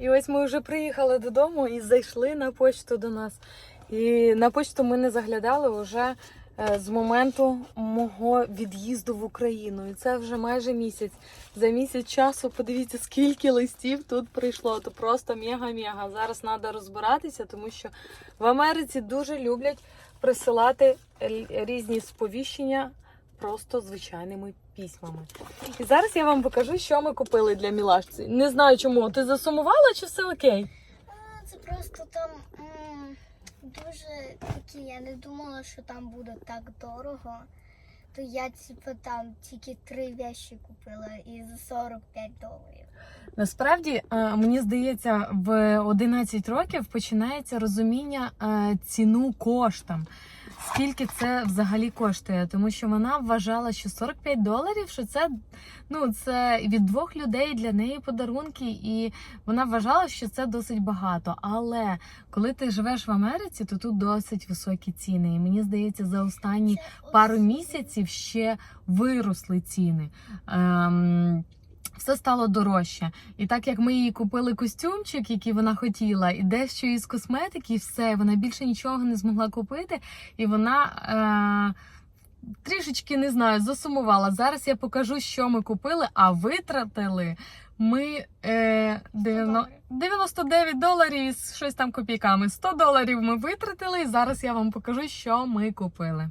І ось ми вже приїхали додому і зайшли на почту до нас. І на почту ми не заглядали вже е, з моменту мого від'їзду в Україну. І це вже майже місяць. За місяць часу подивіться, скільки листів тут прийшло. То просто мега-мега. Зараз треба розбиратися, тому що в Америці дуже люблять присилати різні сповіщення просто звичайними письмами. І зараз я вам покажу, що ми купили для Мілашці. Не знаю чому. Ти засумувала чи все окей? Це просто там м, дуже такі, я не думала, що там буде так дорого. То я типу там тільки три вещі купила і за 45 доларів. Насправді, е, мені здається, в 11 років починається розуміння е, ціну коштам. Скільки це взагалі коштує? Тому що вона вважала, що 45 доларів, що це ну це від двох людей для неї подарунки, і вона вважала, що це досить багато. Але коли ти живеш в Америці, то тут досить високі ціни. І мені здається, за останні пару місяців ще виросли ціни. Ем, все стало дорожче. І так як ми їй купили костюмчик, який вона хотіла, і дещо із косметики, і все, вона більше нічого не змогла купити, і вона. Е- Трішечки не знаю, засумувала. Зараз я покажу, що ми купили, а витратили ми е, 90 99 доларів і щось там копійками. 100 доларів ми витратили, і зараз я вам покажу, що ми купили.